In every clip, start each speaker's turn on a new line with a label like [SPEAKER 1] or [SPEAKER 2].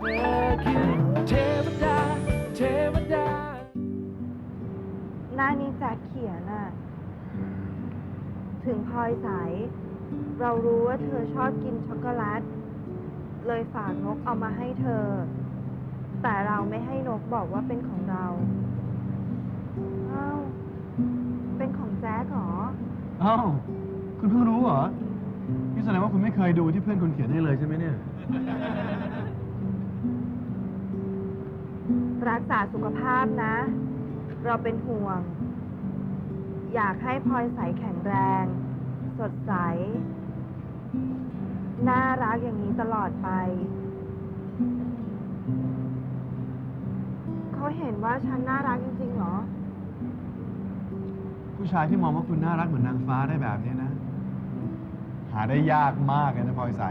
[SPEAKER 1] หน้านี้แจ็คเขียนน่ะ ถึงพลอยใส เรารู้ว่าเธอชอบกินช็อกโกแลต เลยฝากนกเอามาให้เธอ แต่เราไม่ให้นกบอกว่าเป็นของเรา อ้าว เป็นของแจ็คเหรอ
[SPEAKER 2] อ้าวคุณเพิ่งรู้เหรอ นี่แสดงว่าคุณไม่เคยดูที่เพื่อนคุณเขียนให้เลยใช่ไหมเนี่ย
[SPEAKER 1] รักษาสุขภาพนะ เราเป็นห่วง อยากให้พลอยใสแข็งแรง สดใส น่ารักอย่างนี้ตลอดไป เขาเห็นว่าฉันน่ารักจริงๆเหรอ
[SPEAKER 2] ผู้ชายที่มองว่าคุณน่ารักเหมือนนางฟ้าได้แบบนี้นะ หาได้ยากมากเลยนะพลอยใส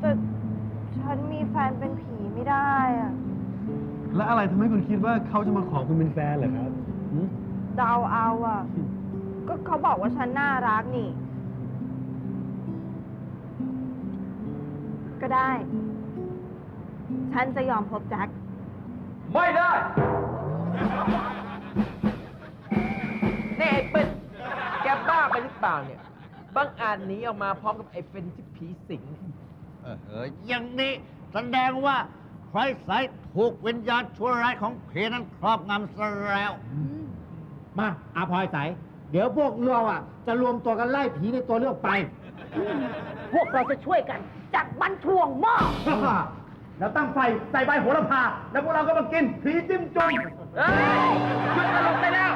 [SPEAKER 1] แต่ฉันมีแฟนเป็นผี ไม่ได้อะ
[SPEAKER 2] และอะไรทำให้คุณคิดว่าเขาจะมาขอคุณเป็นแฟนเหรอครับหืม
[SPEAKER 1] เดาเอาอะก็เขาบอกว่าฉันน่ารักนี่ ก็ได้ ฉันจะยอมพบแจ็ค
[SPEAKER 3] ไม่ได้ นี่ไอ้เป็ดแกบ้าไปหรือเปล่าเนี่ย บางอาจหนีออกมาพร้อมกับไอ้เฟนที่ผีสิง
[SPEAKER 4] เออเอออย่างนี้แสดงว่า ไพรสายถูกวิญญาณชั่วร้ายของผีนั้นครอบงำซะแล้ว
[SPEAKER 5] มาอาพลอยใสเดี๋ยวพวกเราอะ จะรวมตัวกันไล่ผีในตัวเลือกไป
[SPEAKER 6] พวกเราจะช่วยกัน จับมันถ่วงหม้อ
[SPEAKER 5] แล้วตั้งไฟใส่ใบโหระพา แล้วพวกเราก็มากินผีจิ้มจุ่ม
[SPEAKER 3] เอ้ยหยุดตลกได้แล้ว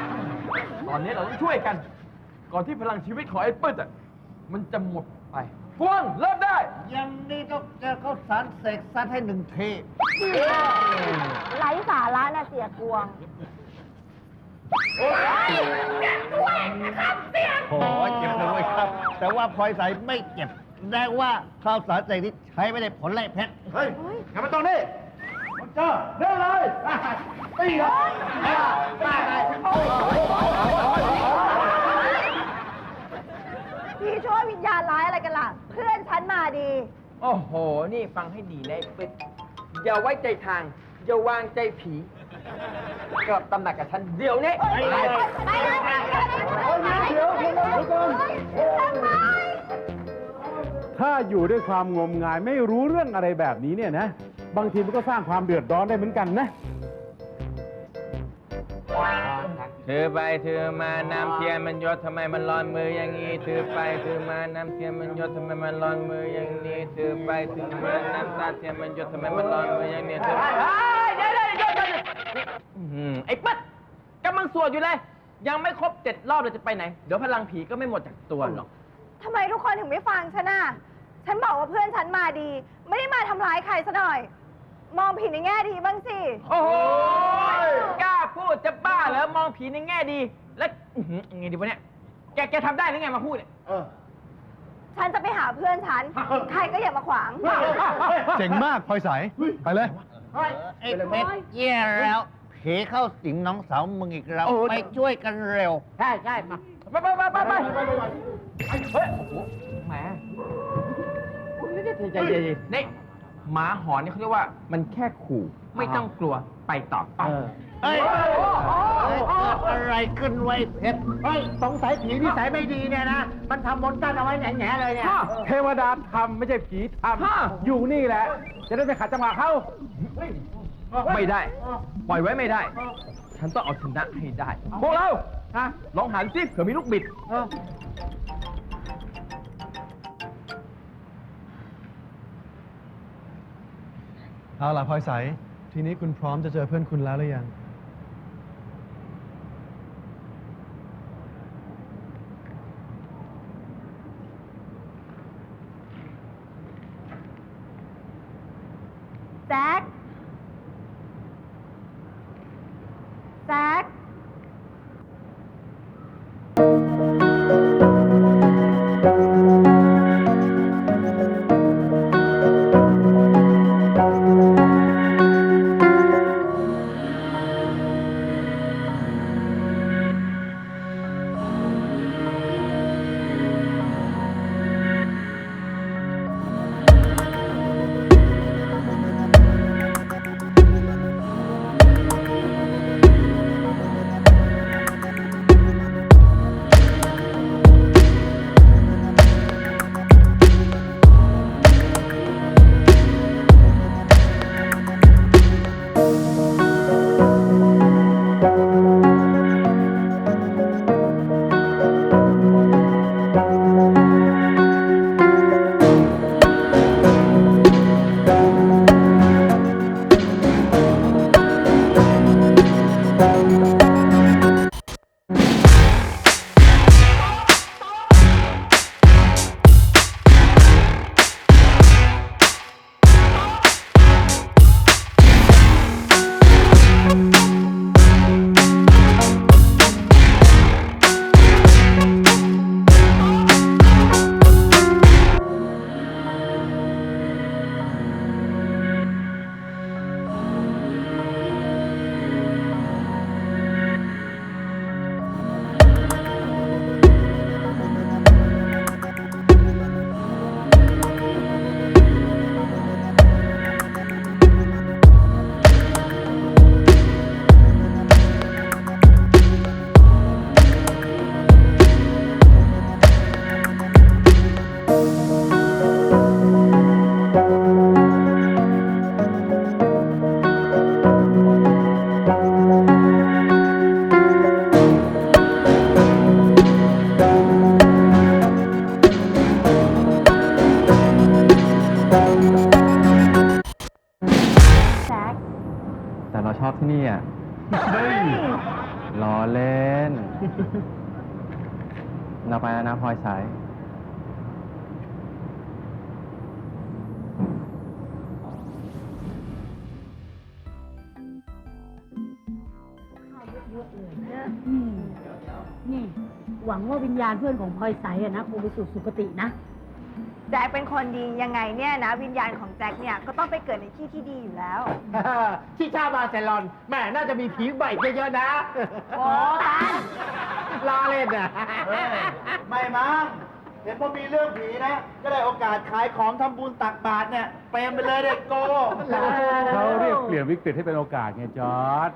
[SPEAKER 3] ตอนนี้เราต้องช่วยกัน ก่อนที่พลังชีวิตของไอ้ปื้ดอะมันจะหมดไป พวงเริ่มได้
[SPEAKER 4] อย่างนี้ต้องเจอข้าวสารเสกซัดให้หนึ่งเท
[SPEAKER 1] ไร้สาระนะเสียกวง
[SPEAKER 4] โอ้ยเจ็บด้วยครับ แต่ว่าพลอยใสไม่เจ็บแสดงว่าข้าวสารเสกนี้ใช้ไม่ได้ผลไล่เพชร
[SPEAKER 5] เฮ้ยกลับมาตรงนี้มันเจอเร็วเลยตีเลยป้าไป
[SPEAKER 1] พี่ช่วยวิญญาณร้ายอะไรกันล่ะเพื่อนฉัน มาดี
[SPEAKER 3] โอ้โห นี่ฟังให้ดีนะไอ้เป็ดอย่าไว้ใจทาง อย่าวางใจผี กลับตำหนักกับฉันเดี๋ยวนี้
[SPEAKER 1] ไปเลย ไปเลยไปเลย
[SPEAKER 7] ถ้าอยู่ด้วยความงมงายไม่รู้เรื่องอะไรแบบนี้เนี่ยนะ บางทีมันก็สร้างความเดือดร้อนได้เหมือนกันนะ
[SPEAKER 8] ถือไปถือมาน้ำเทียนมันยดทำไมมันลอยมืออย่างนี้ถือไปถือมาน้ำเทียนมันยดทำไมมันลอยมืออย่างนี้ถือไปถือมาน้ำตาเทียนมันยดทำไมมันลอยมืออย่างนี้ถือ
[SPEAKER 3] เดี๋ยวเดี๋ยวเดี๋ยวเดี๋ยวนี่อื้อหือไอ้เป็ดกำลังสวดอยู่เลย ยังไม่ครบเจ็ดรอบเลยจะไปไหน เดี๋ยวพลังผีก็ไม่หมดจากตัวหรอก
[SPEAKER 1] ทำไมทุกคนถึงไม่ฟังฉันน่ะฉันบอกว่าเพื่อนฉันมาดี ไม่ได้มาทำร้ายใครซะหน่อย มองผิดในแง่ดีบ้างสิ
[SPEAKER 3] โอ้โหกล้า พูดจะบ้าเหรอมองผีในแง่ดี แล้วอื้อหือยังไงดีวะเนี่ย แกแกทำได้หรือไงมาพูดเนี่ย
[SPEAKER 1] ฉันจะไปหาเพื่อนฉัน ใครก็อย่ามาขวาง
[SPEAKER 2] เจ๋งมากพลอยใสไปเลย
[SPEAKER 4] ไอ้เป็ดแย่แล้วผีเข้าสิงน้องสาวมึงอีกแล้ว
[SPEAKER 3] โอ้โห
[SPEAKER 4] ไปช่วยกันเร็ว
[SPEAKER 5] ใช่ใช่มา
[SPEAKER 3] ไปไปไปไปไปเฮ้ยโอ้โหแหมใจเย็นๆนี่หมาหอนนี่เขาเรียกว่ามันแค่ขู่ ไม่ต้องกลัว ไปต่อไป
[SPEAKER 4] เอ้ยเอ้ยเกิดอะไรขึ้นไว้เพชร
[SPEAKER 5] เฮ้ยสงสัยผีนิสัยไม่ดีเนี่ยนะ มันทำมนต์กั้นเอาไว้แหง่ๆเลยเนี่ย
[SPEAKER 7] เทวดาทำไม่ใช่ผีท
[SPEAKER 3] ฮะำ
[SPEAKER 7] อยู่นี่แหละ จะได้ไปขัดจังหวะเขา
[SPEAKER 3] ไม่ได้ ปล่อยไว้ไม่ได้ ฉันต้องเอาชนะให้ได้ พวกเรา
[SPEAKER 5] ฮะ
[SPEAKER 3] ลองหันซิเผื่อมีลูกบิด
[SPEAKER 5] เออ
[SPEAKER 2] เอาล่ะพลอยใส ทีนี้คุณพร้อมจะเจอเพื่อนคุณแล้วหรือยัง
[SPEAKER 1] แจ็ค แจ็ค
[SPEAKER 6] แต่
[SPEAKER 2] เราชอบที่นี่อะล้อเล่น เราไปแล้วนะพลอยสาย
[SPEAKER 6] อืมนี่ หวังว่าวิญญาณเพื่อนของพลอยใสอะนะคงไปสู่สุคตินะ
[SPEAKER 1] แจ็คเป็นคนดียังไงเนี่ยนะ วิญญาณของแจ็คเนี่ยก็ต้องไปเกิดในที่ที่ดีอยู่แล้ว
[SPEAKER 5] ที่ชาบาร์เซลอนแหม่น่าจะมีผีใบเยอะๆนะ
[SPEAKER 1] โอ้ตาย
[SPEAKER 5] ล้อเล่นอะ
[SPEAKER 4] ไม่มั้งเห็นพอมีเรื่องผีนะ ก็ได้โอกาสขายของทำบุญตักบาตรเนี่ยเปรมไปเลยเด็กโก
[SPEAKER 7] เขาเรียกเปลี่ยนวิกฤตให้เป็นโอกาสไงจอร์ด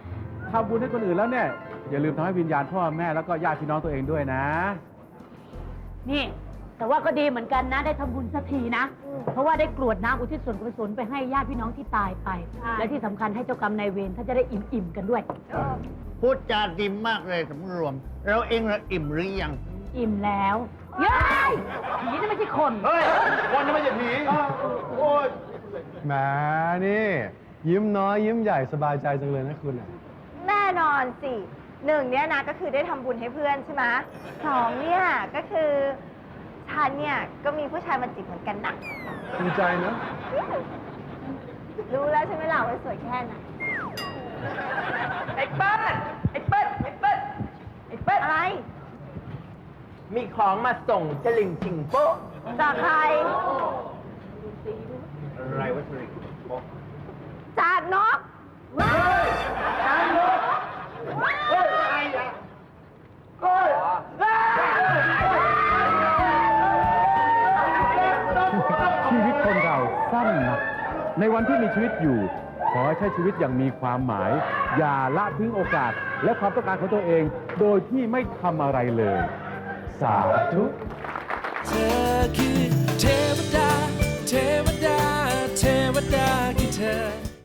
[SPEAKER 7] ทำบุญให้คนอื่นแล้วเนี่ย อย่าลืมทำให้วิญญาณพ่อแม่แล้วก็ญาติพี่น้องตัวเองด้วยนะ
[SPEAKER 6] นี่ แต่ว่าก็ดีเหมือนกันนะ ได้ทำบุญสักทีนะ เพราะว่าได้กรวดน้ำอุทิศส่วนกุศลไปให้ญาติพี่น้องที่ตายไปและที่สำคัญให้เจ้ากรรมนายเวรท่านจะได้อิ่มๆกันด้วย
[SPEAKER 4] พูดจาดีมากเลยสำรวม เราเองเราอิ่มหรือยัง
[SPEAKER 6] อิ่มแล้วเย้ยผีนี่ไม่ใช่คน
[SPEAKER 5] เฮ้ยคนนั้นไม่ใช่ผีโอ้ย
[SPEAKER 2] แหมนี่ ยิ้มน้อยยิ้มใหญ่สบายใจจังเลยนะคุณอะ
[SPEAKER 1] แน่นอนสิหนึ่งเนี่ยนะก็คือได้ทำบุญให้เพื่อนใช่ไหมสองเนี่ยก็คือ ฉันเนี่ยก็มีผู้ชายมาจีบเหมือนกันนะ
[SPEAKER 2] ดีใจเนอะ
[SPEAKER 1] รู้แล้วใช่ไหมล่ะว่าสวยแค่ไหน
[SPEAKER 3] ไอ้เปิ้ลไอ้เปิ้ลไอ้เปิ้ลไอ้เปิ้ล
[SPEAKER 1] อะไร
[SPEAKER 3] มีของมาส่งจะลิงชิงโป๊ะ
[SPEAKER 1] จากใคร
[SPEAKER 4] อะไร
[SPEAKER 7] ในวันที่มีชีวิตอยู่ ขอให้ใช้ชีวิตอย่างมีความหมาย อย่าละทิ้งโอกาส และความต้องการของตัวเอง โดยที่ไม่ทำอะไรเลย สาธุ
[SPEAKER 9] เธอคือเทวดา เทวดา เทวดาคือเธอ